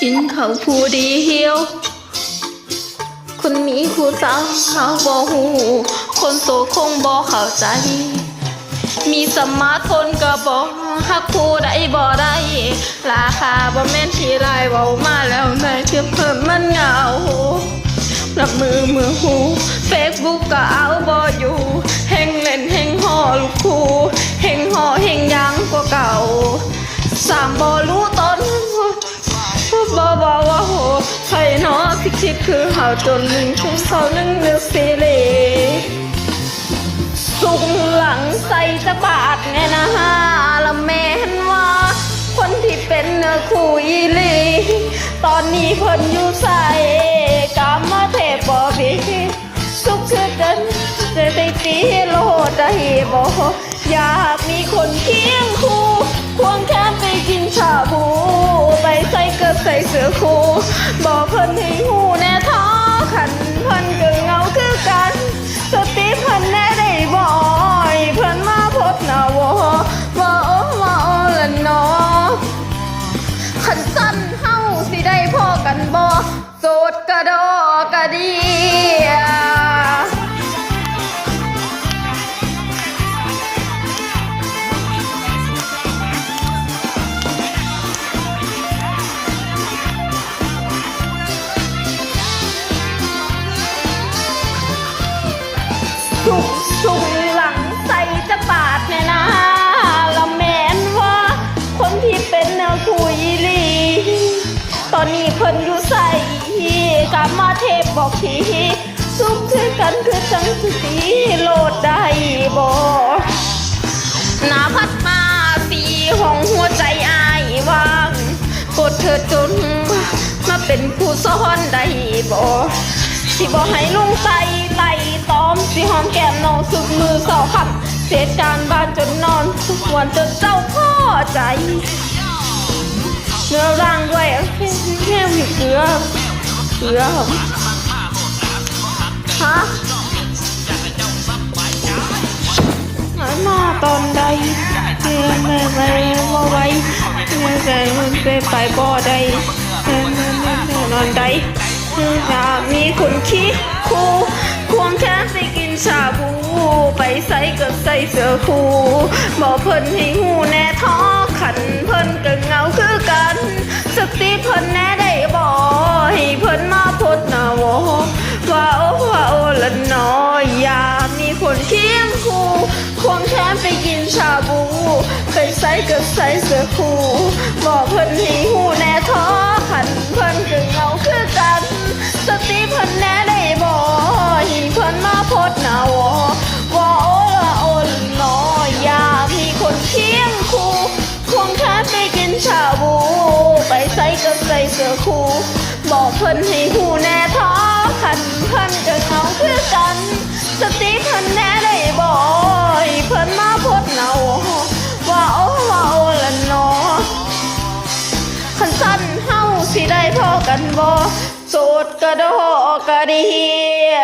เขาผู้เดียว คนมีคู่สาวเขาบ่หู คนโสดคงบ่เข้าใจ มีสมาร์ทโฟนก็บ่ฮักผู้ใดบ่ได้ ราคาบ่แม่นที่ไรเว้ามาแล้วนายเทียบเพิ่มมันเหงารับมือมือหูเฟซบุ๊กก็เอาบ่อยู่เฮงเล่นเฮงห่อลูกคูเฮงห่อเฮงยังกว่าเก่าสามบ่รู้ตน บ่บ่ว่าโหใครเนาะที่คิดคือเฮาจนหนึ่งชั่วเขานึ่งนึกสิเลสุงหลังใส่จะบาดไงนะฮะละแม่นว่า คนที่เป็นเนื้อคู่อีลี ตอนนี้เพิ่นอยู่ใส่กามาเทพบอบีสุขคือกันจะได้ตีโลดได้บ่อยากมีคนเคียงคู่ ใส่เสื้อคู่ บอกเพิ่นให้หูแน่ท้อขันเพิ่นก็เงาคือกัน สติเพันแน่ได้บ่อยเพิ่นมาพบหน้าวอว่าโอ้ว่าโอ้ละเนอขันสั้นเฮาสิได้พอกันบ่โสดกระดอกระดี สุกสุกหลังใส่จะปาดเนี่ยนะละแมนว่า คนที่เป็นแนวคุยลี ตอนนี้เพิ่นอยู่ใส่กามาเทพบอกทีสุกคือกันคือจังสีโลดได้บ่หนาพัดมาสีห้องหัวใจอายว่างกดเธอจนมาเป็นผู้ซ้อนได้บ่สิบอกให้ลุงใส่ มสิหอมแก้มน้องสุดมือสอคำเสียการบ้านจนนอนทุกวันจนเจ้าพ่อใจเนื้อร่างด้วยแค่มีเกลือเกลือฮะหายมาตอนใดเมื่อไม่ไม่ว่าไว้เมื่อใจมันไปไปบ่ได้เมื่อเมื่อเมื่อเมื่อนอนใดอยากมีคนคิดคู่ ควงแขนไปกินชาบู ไปใส่ก็ใส่เสื้อคู่บอกเพิ่นให้หูแน่ท้อขันเพิ่นก็เงาคือกัน สติเพิ่นแน่ได้บ่ให้เพิ่นมาพดหน้าวอว่าโอ้ว่าโอ้ละน้อยอยามีคนเคียงคู่ควงแขนไปกินชาบู ไปใส่ก็ใส่เสื้อคู่บอก บอกเพิ่นให้หูแน่ท้อขันเพิ่นก็เหงาคือกัน สติเพิ่นแน่ได้บ่ให้เพิ่นมาพดหน้าว่าโอ้ว่าโอ้ละนอคันสั้นเฮาสิได้พอกันบ่โสดกระดอกกระเดีย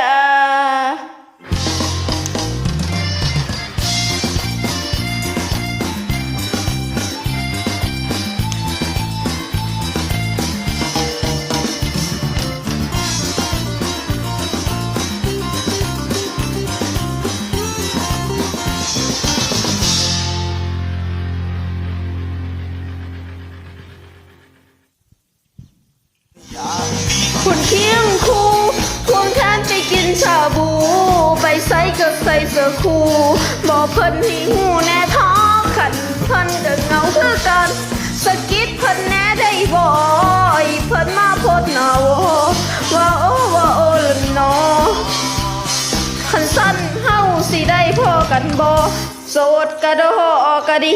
เพิ่นที่หูแน่ท้อขันเพิ่นก็เงาคือกันสะกิดเพิ่นแน่ได้บ่อยเพิ่นมาพดหนาวอว่าโอ้ว่าโอ้ละนอขันสั้นเฮาสิได้พอกันบ่โสดกระดอกกระเดี